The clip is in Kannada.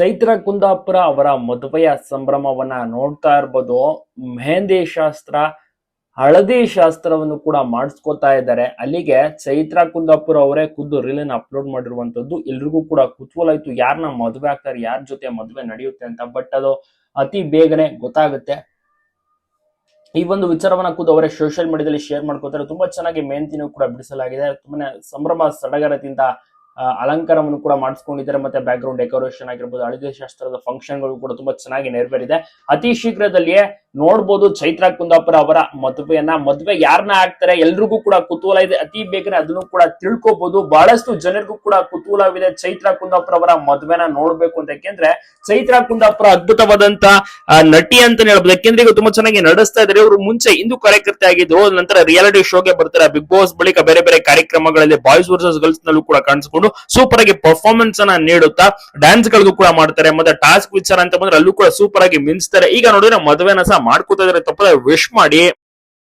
ಚೈತ್ರ ಕುಂದಾಪುರ ಅವರ ಮದುವೆಯ ಸಂಭ್ರಮವನ್ನ ನೋಡ್ತಾ ಇರ್ಬೋದು. ಮೆಹಂದಿ ಶಾಸ್ತ್ರ, ಹಳದಿ ಶಾಸ್ತ್ರವನ್ನು ಕೂಡ ಮಾಡಿಸ್ಕೊತಾ ಇದ್ದಾರೆ. ಅಲ್ಲಿಗೆ ಚೈತ್ರ ಕುಂದಾಪುರ ಅವರೇ ಖುದ್ದು ಅನ್ನು ಅಪ್ಲೋಡ್ ಮಾಡಿರುವಂತದ್ದು. ಎಲ್ರಿಗೂ ಕೂಡ ಕುತೂಹಲ ಆಯ್ತು. ಯಾರನ್ನ ಮದುವೆ ಆಗ್ತಾರೆ, ಯಾರ ಜೊತೆ ಮದುವೆ ನಡೆಯುತ್ತೆ ಅಂತ. ಬಟ್ ಅದು ಅತಿ ಬೇಗನೆ ಗೊತ್ತಾಗುತ್ತೆ. ಈ ಒಂದು ವಿಚಾರವನ್ನ ಖುದ್ದು ಅವರೇ ಸೋಷಿಯಲ್ ಮೀಡಿಯಾದಲ್ಲಿ ಶೇರ್ ಮಾಡ್ಕೋತಾರೆ. ತುಂಬಾ ಚೆನ್ನಾಗಿ ಮೆಹಂತಿನೂ ಕೂಡ ಬಿಡಿಸಲಾಗಿದೆ. ತುಂಬಾನೇ ಸಂಭ್ರಮ ಸಡಗರದಿಂದ ಅಲಂಕಾರವನ್ನು ಕೂಡ ಮಾಡಿಸ್ಕೊಂಡಿದ್ದಾರೆ, ಮತ್ತೆ ಬ್ಯಾಕ್ ಗ್ರೌಂಡ್ ಡೆಕೋರೇಷನ್ ಆಗಿರ್ಬೋದು ಹಳದಿ ಶಾಸ್ತ್ರದ ಫಂಕ್ಷನ್ಗಳು ಕೂಡ ತುಂಬಾ ಚೆನ್ನಾಗಿ ನೆರವೇರಿದೆ. ಅತಿ ಶೀಘ್ರದಲ್ಲಿಯೇ ನೋಡ್ಬೋದು ಚೈತ್ರ ಕುಂದಾಪುರ ಅವರ ಮದುವೆಯನ್ನ. ಮದುವೆ ಯಾರನ್ನ ಆಗ್ತಾರೆ ಎಲ್ರಿಗೂ ಕೂಡ ಕುತೂಹಲ ಇದೆ. ಅತಿ ಬೇಗನೆ ಅದನ್ನು ಕೂಡ ತಿಳ್ಕೊಬಹುದು ಬಹಳಷ್ಟು ಜನರಿಗೂ ಕೂಡ ಕುತೂಹಲವಿದೆ ಚೈತ್ರ ಕುಂದಾಪುರ ಅವರ ಮದುವೆನ ನೋಡ್ಬೇಕು ಅಂತ. ಯಾಕೆಂದ್ರೆ ಚೈತ್ರ ಕುಂದಾಪುರ ಅದ್ಭುತವಾದಂತ ನಟಿ ಅಂತ ಹೇಳ್ಬೋದು. ಯಾಕೆಂದ್ರೆ ಈಗ ತುಂಬಾ ಚೆನ್ನಾಗಿ ನಡೆಸ್ತಾ ಇದ್ದಾರೆ ಇವರು ಮುಂಚೆ ಇಂದು ಕಾರ್ಯಕರ್ತೆ ಆಗಿದ್ದು, ನಂತರ ರಿಯಾಲಿಟಿ ಶೋಗೆ ಬರ್ತಾರೆ. ಬಿಗ್ ಬಾಸ್ ಬಳಿಕ ಬೇರೆ ಬೇರೆ ಕಾರ್ಯಕ್ರಮಗಳಲ್ಲಿ ಬಾಯ್ಸ್ ವರ್ಸಸ್ ಗರ್ಲ್ಸ್ ನಲ್ಲೂ ಕೂಡ ಕಾಣಿಸಿಕೊಂಡು ಸೂಪರ್ ಆಗಿ ಪರ್ಫಾರ್ಮೆನ್ಸ್ ಅನ್ನ ನೀಡುತ್ತಾ ಡ್ಯಾನ್ಸ್ ಗಳಿಗೂ ಕೂಡ ಮಾಡ್ತಾರೆ. ಮತ್ತೆ ಟಾಸ್ಕ್ ವಿಚಾರ ಅಂತ ಬಂದ್ರೆ ಅಲ್ಲೂ ಕೂಡ ಸೂಪರ್ ಆಗಿ ಮಿಂಚ್ತಾರೆ. ಈಗ ನೋಡಿದ್ರೆ ಮದುವೆನ ಸಹ ಮಾಡ್ಕೋತಾ ಇದಾರೆ ತಪ್ಪದೆ ವಿಶ್ ಮಾಡಿ.